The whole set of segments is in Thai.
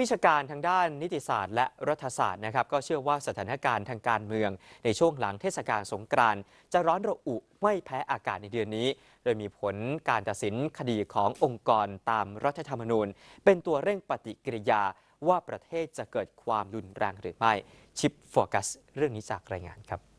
วิชาการทางด้านนิติศาสตร์และรัฐศาสตร์นะครับก็เชื่อว่าสถานการณ์ทางการเมือง ในช่วงหลังเทศกาลสงกรานต์จะร้อนระอุไม่แพ้อากาศในเดือนนี้ โดยมีผลการตัดสินคดีขององค์กรตามรัฐธรรมนูญ เป็นตัวเร่งปฏิกิริยาว่าประเทศจะเกิดความรุนแรงหรือไม่ ชิปโฟกัส เรื่องนี้จากรายงานครับ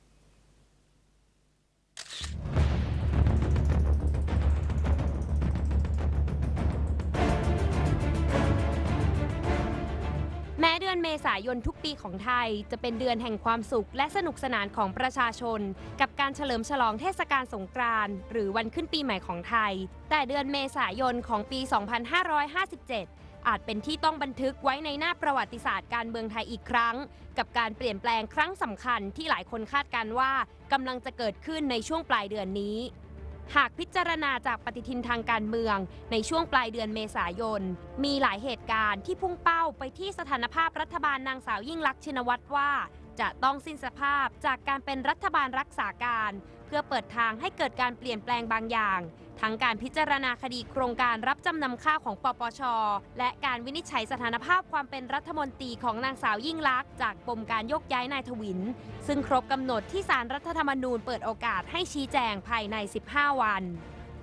อนเมษายนทุกปีของไทย จะเป็นเดือนแห่งความสุขและสนุกสนานของประชาชน กับการเฉลิมฉลองเทศกาลสงกรานต์หรือวันขึ้นปีใหม่ของไทย แต่เดือนเมษายนของปี 2557 อาจเป็นที่ต้องบันทึกไว้ในหน้าประวัติศาสตร์การเมืองไทยอีกครั้ง กับการเปลี่ยนแปลงครั้งสำคัญที่หลายคนคาดการว่า กำลังจะเกิดขึ้นในช่วงปลายเดือนนี้ หากพิจารณาจากปฏิทินทางการเมือง ในช่วงปลายเดือนเมษายน มีหลายเหตุการณ์ที่พุ่งเป้าไปที่สถานภาพรัฐบาลนางสาวยิ่งลักษณ์ชินวัตรว่า จะต้องสิ้นสภาพจากการเป็นรัฐบาลรักษาการ เพื่อเปิดทางให้เกิดการเปลี่ยนแปลงบางอย่าง ทั้งการพิจารณาคดีโครงการรับจำนำข้าวของปปช และการวินิจฉัยสถานภาพความเป็นรัฐมนตรีของนางสาวยิ่งลักษณ์จากปมการยกย้ายนายทวิน ซึ่งครบกำหนดที่สารรัฐธรรมนูญเปิดโอกาสให้ชี้แจงภายใน 15 วัน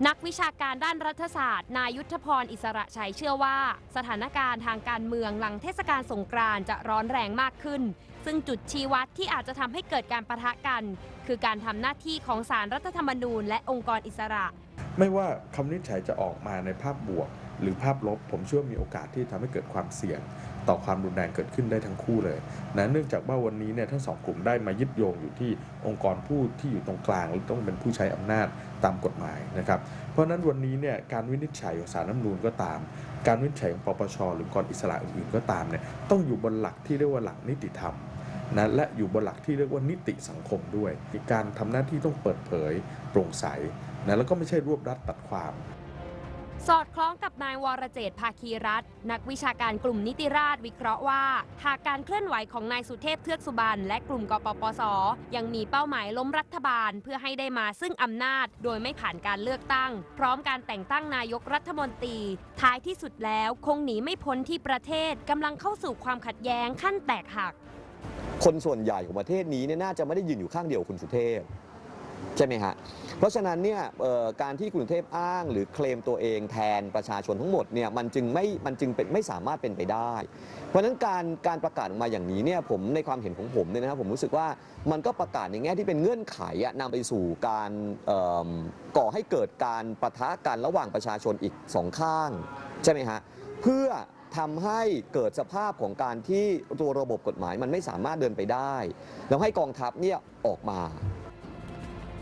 นักวิชาการด้านรัฐศาสตร์ นายุทธพรอิสระชัยเชื่อว่า สถานการณ์ทางการเมืองหลังเทศกาลสงกรานต์จะร้อนแรงมากขึ้น ซึ่งจุดชี้วัดที่อาจจะทำให้เกิดการประทะกัน คือการทำหน้าที่ของสารรัฐธรรมนูญและองค์กรอิสระ ไม่ว่าคำนิจฉัยจะออกมาในภาพบวก หรือภาพลบ ผมเชื่อมีโอกาสที่ทำให้เกิดความเสี่ยง ต่อความรุนแรงเกิดขึ้นได้ทั้งคู่เลยนะเนื่องจากว่าวันนี้เนี่ยทั้งสองกลุ่มได้มายึดโยงอยู่ที่องค์กรผู้ที่อยู่ตรงกลางหรือต้องเป็นผู้ใช้อำนาจตามกฎหมายนะครับ เพราะฉะนั้นวันนี้เนี่ยการวินิจฉัยของศาลรัฐธรรมนูญก็ตาม การวินิจฉัยของปปชหรือองค์กรอิสระอื่นๆก็ตามเนี่ยต้องอยู่บนหลักที่เรียกว่าหลักนิติธรรมนะและอยู่บนหลักที่เรียกว่านิติสังคมด้วยการทำหน้าที่ต้องเปิดเผย โปร่งใสนะแล้วก็ไม่ใช่รวบรัดตัดความ สอดคล้องกับนายวรเจตภาคีรัตน์นักวิชาการกลุ่มนิติราษวิเคราะห์ว่า หากการเคลื่อนไหวของนายสุเทพเทือกสุบรรณและกลุ่มกปปส ยังมีเป้าหมายล้มรัฐบาล เพื่อให้ได้มาซึ่งอำนาจ โดยไม่ผ่านการเลือกตั้ง พร้อมการแต่งตั้งนายกรัฐมนตรี ท้ายที่สุดแล้วคงหนีไม่พ้นที่ประเทศกำลังเข้าสู่ความขัดแย้งขั้นแตกหัก คนส่วนใหญ่ของประเทศนี้เนี่ยน่าจะไม่ได้ยืนอยู่ข้างเดียวคุณสุเทพ ใช่ไหมฮะ เพราะฉะนั้นเนี่ยการที่คุณสุเทพอ้างหรือเคลมตัวเองแทนประชาชนทั้งหมดเนี่ยมันจึงไม่มันจึงเป็นไม่สามารถเป็นไปได้ เพราะฉะนั้นการการประกาศออกมาอย่างนี้เนี่ยผมในความเห็นของผมเนี่ยนะครับผมรู้สึกว่ามันก็ประกาศในแง่ที่เป็นเงื่อนไขอะนำไปสู่การก่อให้เกิดการปะทะกันระหว่างประชาชนอีกสองข้างใช่ไหมฮะเพื่อทำให้เกิดสภาพของการที่ตัวระบบกฎหมายมันไม่สามารถเดินไปได้ แล้วให้กองทัพเนี่ยออกมา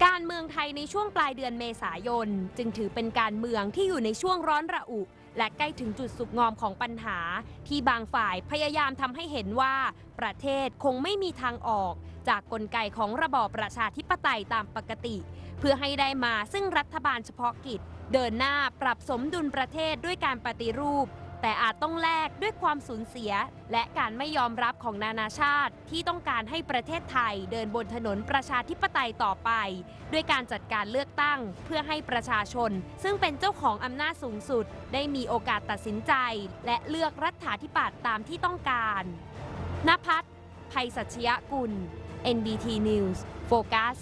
การเมืองไทยในช่วงปลายเดือนเมษายน จึงถือเป็นการเมืองที่อยู่ในช่วงร้อนระอุ และใกล้ถึงจุดสุกงอมของปัญหา ที่บางฝ่ายพยายามทำให้เห็นว่า ประเทศคงไม่มีทางออก จากกลไกของระบอบประชาธิปไตยตามปกติ เพื่อให้ได้มาซึ่งรัฐบาลเฉพาะกิจ เดินหน้าปรับสมดุลประเทศด้วยการปฏิรูป แต่อาจต้องแลกด้วยความสูญเสีย และการไม่ยอมรับของนานาชาติ ที่ต้องการให้ประเทศไทยเดินบนถนนประชาธิปไตยต่อไป ด้วยการจัดการเลือกตั้งเพื่อให้ประชาชน ซึ่งเป็นเจ้าของอำนาจสูงสุด ได้มีโอกาสตัดสินใจ และเลือกรัฐาธิปัตย์ตามที่ต้องการนภัทรภัยสัชยกุล NBT News โฟกัส